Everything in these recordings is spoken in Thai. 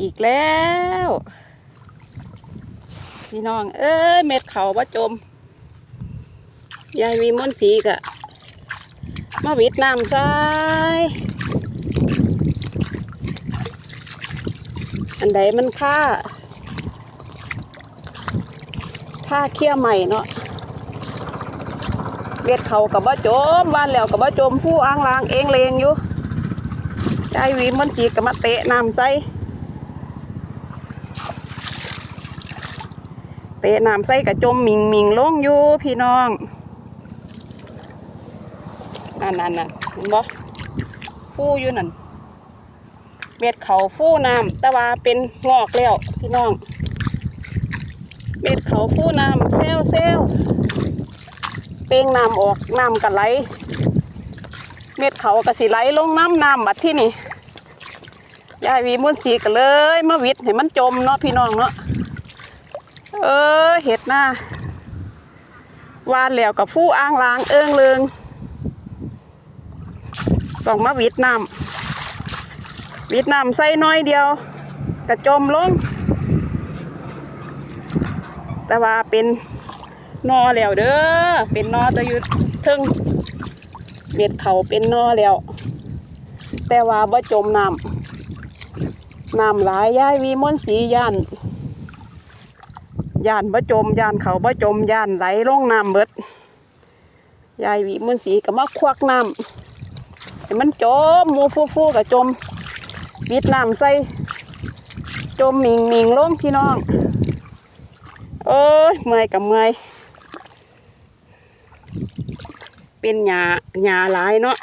อีกแล้ว พี่น้อง เอ้ยเม็ดเขาว่าจม ยายมีมนสีกะมาวิดน้ำใส่อันใดมันค่าค่าเคี้ยวใหม่เนาะเม็ดเขากับว่าจมวานแล้วกับว่าจมผู้อ้างลางเองเลงอยู่ยายวีมนสีกับมาเตะน้ำใส่ เตะน้ำใส่กระจมมิงมิงลงอยู่พี่น้องนั่นนั่นนั่นเห็นบ่ฟู่อยู่นั่นเม็ดเขาฟู่น้ำแต่ว่าเป็นงอกแล้วพี่น้อง เม็ดเขาฟู่น้ำเซลเซลเป้งน้ำออกน้ำกันไหล เม็ดเขากระสิไหลลงน้ำน้ำบัดที่นี่ยายวีมุนสีกันเลยมาวิดให้มันจมเนาะพี่น้องเนาะ เออเห็ดหน้าวานแล้วกับฟู่อ้างลางเอิงเลืองต้องมาวิดน้ำวิดน้ำใส่น้อยเดียว กระจมลง แต่ว่าเป็นนอแล้วเด้อเป็นนอแตะยุดทึ่งเม็ดเขาเป็นนอแล้ว แต่ว่าบ่จมน้ำน้ำหลายย้ายวีมนสีย่าน ย่านบ่จมย่านเขาบ่จมย่านไหลลงน้ำเบิดยายวิมุนสีก็มาควักน้ำให้มันจมมูฟูฟูกับจมปิดน้ำใส่จมมิงมิงลงพี่น้องเอ้ยเมื่อยกับเมื่อยเป็นหญ้าหญ้าหลายเนาะ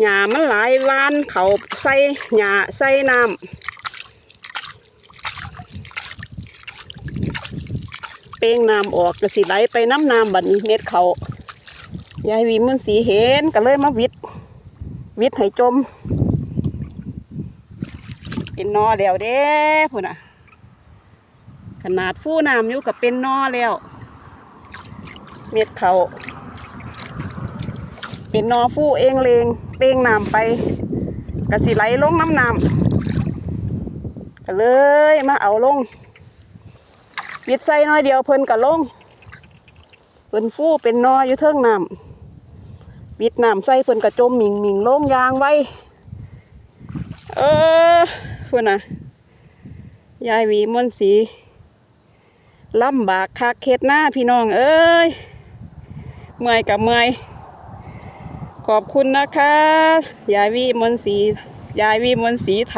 หญ้ามันหลายวานเขาใส่หญ้าใส่น้ำ ป้งน้ำออกก็สิไหลไปน้ำน้ำบัดนี้เม็ดเขายายวีมันสีเห็นก็เลยมาวิดวิดให้จม เป็นนอแล้วเด้พุ่นอะ ขนาดฟู่น้ำอยู่กับเป็นนอแล้ว เม็ดเขาเป็นนอฟู่เองเลงเป้งน้ำไปก็สิไหลลงน้ำน้ำก็เลยมาเอาลง วิดใส่น้อยเดียวเพิ่นก็ลงเพิ่นฟู่เป็นนออยู่เทิงน้ำวิดน้ำใส่เพิ่นก็จมหมิงหมิงลงยางไว้ เออพุ่นน่ะยายวีมนต์สีลำบากคักเข็ดหน้าพี่น้อง เอ้ยเมื่อยกับเมื่อยขอบคุณนะคะ ยายวีมนต์สียายวีมนต์สีถา